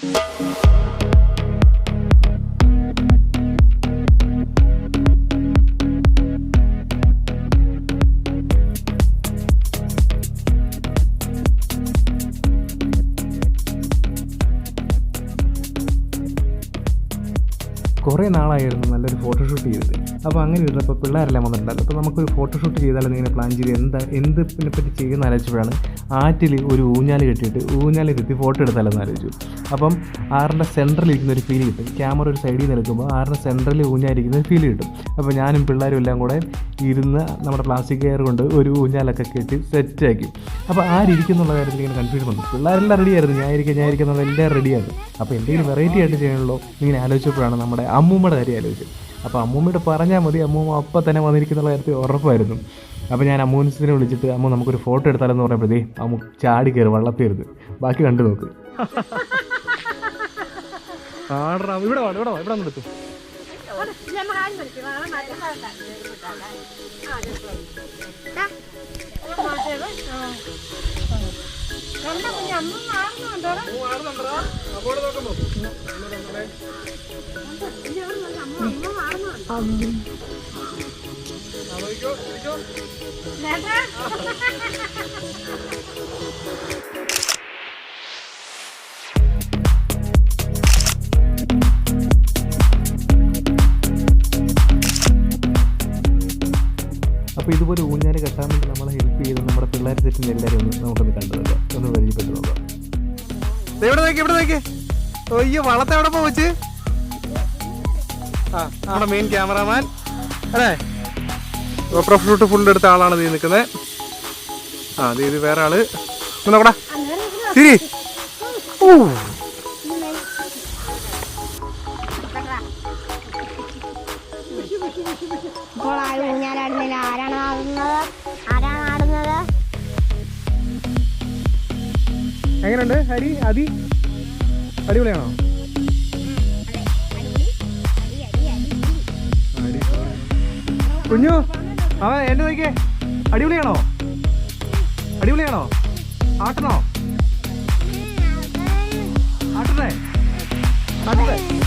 you കുറേ നാളായിരുന്നു നല്ലൊരു photoshoot ചെയ്തിട്ട് അപ്പോൾ അങ്ങനെ ഇരുന്നപ്പോൾ പിള്ളേരെല്ലാം വന്നിട്ടുണ്ടല്ലോ അപ്പോൾ നമുക്കൊരു ഫോട്ടോഷൂട്ട് ചെയ്താലും ഇങ്ങനെ പ്ലാൻ ചെയ്ത് എന്താ എന്ത് പറ്റി ചെയ്യുന്ന ആലോചിച്ചപ്പോഴാണ് ആറ്റിൽ ഒരു ഊഞ്ഞാൽ കെട്ടിയിട്ട് ഊഞ്ഞാലിരുത്തി ഫോട്ടോ എടുത്താലെന്ന് ആലോചിച്ചു. അപ്പം ആറിന്റെ സെന്ററിൽ ഇരിക്കുന്ന ഒരു ഫീൽ കിട്ടും. ക്യാമറ ഒരു സൈഡിൽ നിന്ന് എടുക്കുമ്പോൾ ആറിന്റെ സെന്ററിൽ ഊഞ്ഞാലിരിക്കുന്ന ഒരു ഫീൽ കിട്ടും. അപ്പോൾ ഞാനും പിള്ളേരും എല്ലാം കൂടെ ഇരുന്ന് നമ്മുടെ പ്ലാസ്റ്റിക് കെയർ കൊണ്ട് ഒരു ഊഞ്ഞാലൊക്കെ കെട്ടി സെറ്റാക്കി അപ്പോൾ ആരിയ്ക്കുന്നുള്ള കാര്യത്തിൽ ഇങ്ങനെ കൺഫ്യൂഷൻ വന്നു പിള്ളേരെല്ലാം റെഡിയായിരുന്നു ഞാൻ ഇരിക്കുന്ന എല്ലാം റെഡിയാണ് അപ്പോൾ എന്തെങ്കിലും വെറൈറ്റി ആയിട്ട് ചെയ്യണമല്ലോ ഇങ്ങനെ ആലോചിച്ചപ്പോഴാണ് നമ്മുടെ അമ്മൂമ്മയുടെ കാര്യം ആലോചിച്ചത്. അപ്പോൾ അമ്മൂമ്മയോട് പറഞ്ഞാൽ മതി. അമ്മൂമ്മ അപ്പം തന്നെ വന്നിരിക്കുന്ന കാര്യത്തിൽ ഉറപ്പായിരുന്നു. അപ്പോൾ ഞാൻ അമ്മൂനസിനെ വിളിച്ചിട്ട് അമ്മ നമുക്കൊരു ഫോട്ടോ എടുത്താലെന്ന് പറഞ്ഞപ്പോഴത്തേ അമ്മ ചാടി കയറി വള്ളത്തേരുത് ബാക്കി കണ്ടു നോക്ക്. ആടാ ഇവിടെ വാ ഇവിടെ വാ ഇവിടെ വന്നെടുത്തു അപ്പോൾ ഇതുപോലെ ഊഞ്ഞാൽ കെട്ടാൻ വേണ്ടി നമ്മളെ ഹെൽപ്പ് ചെയ്ത് നമ്മുടെ പിള്ളേർ സെറ്റിന്റെ എല്ലാവരും ഒന്ന് നമുക്കൊന്ന് കണ്ടു ഒന്ന് പരിചയപ്പെട്ട് നോക്കാം. എവിടെ നോക്കി എവിടെ നോക്കി. അയ്യോ വളത്തെ എവിടെ പോവച്ച് ആ നമ്മുടെ മെയിൻ ക്യാമറാമാൻ അല്ലേ? ഗോപ്രോ ഫ്ലൂട്ട് ഫുൾ എടുത്ത ആളാണ് നീ നിൽക്കുന്നത് ആ ഇത് ഇത് വേറെ ആൾ. നോക്കടാ. ശരി ഊ. ഇപ്പോൾ ആരും ഊഞ്ഞാലാടുന്നില്ല ആരാണ് ആടുന്നത്? ആരാണ് ആടുന്നത്? എങ്ങനെയുണ്ട്? ഹരി അതി അടിപൊളിയാണോ? കുഞ്ഞു അവ എന്റെ നോക്കിയേ. അടിപൊളിയാണോ? അടിപൊളിയാണോ? ആട്ടണോ? ആട്ടണേ? ആട്ടണേ.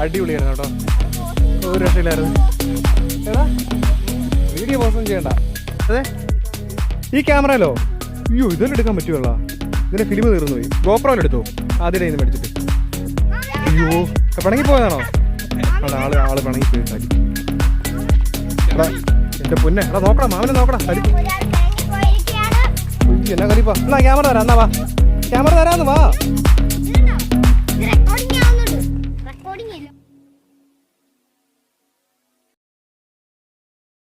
അടിപൊളിയായിരുന്നു കേട്ടോ. ഒരു രക്ഷയില്ലായിരുന്നു. എടാ വീഡിയോ പോസ്റ്റൊന്നും ചെയ്യണ്ട. അതെ? ഈ ക്യാമറയിലോ അയ്യോ ഇതെല്ലാം എടുക്കാൻ പറ്റുമല്ലോ ഇതിന്റെ ഫിലിം തീർന്നു പോയി. ഗോപ്രോയിൽ എടുത്തോ. ആദ്യം ഇന്ന് മേടിച്ചിട്ട്. അയ്യോ പിണങ്ങി പോയതാണോ? അവിടെ ആൾ ആൾ പിണങ്ങി പോയി. തടി. എടാ എന്റെ പൊന്നെ. എടാ നോക്കടാ മാമനെ നോക്കടാ. തടി. എന്നാ കളിപ്പാ എന്നാ ക്യാമറ തരാം എന്നാ വാ. ക്യാമറ തരാന്ന് വാ.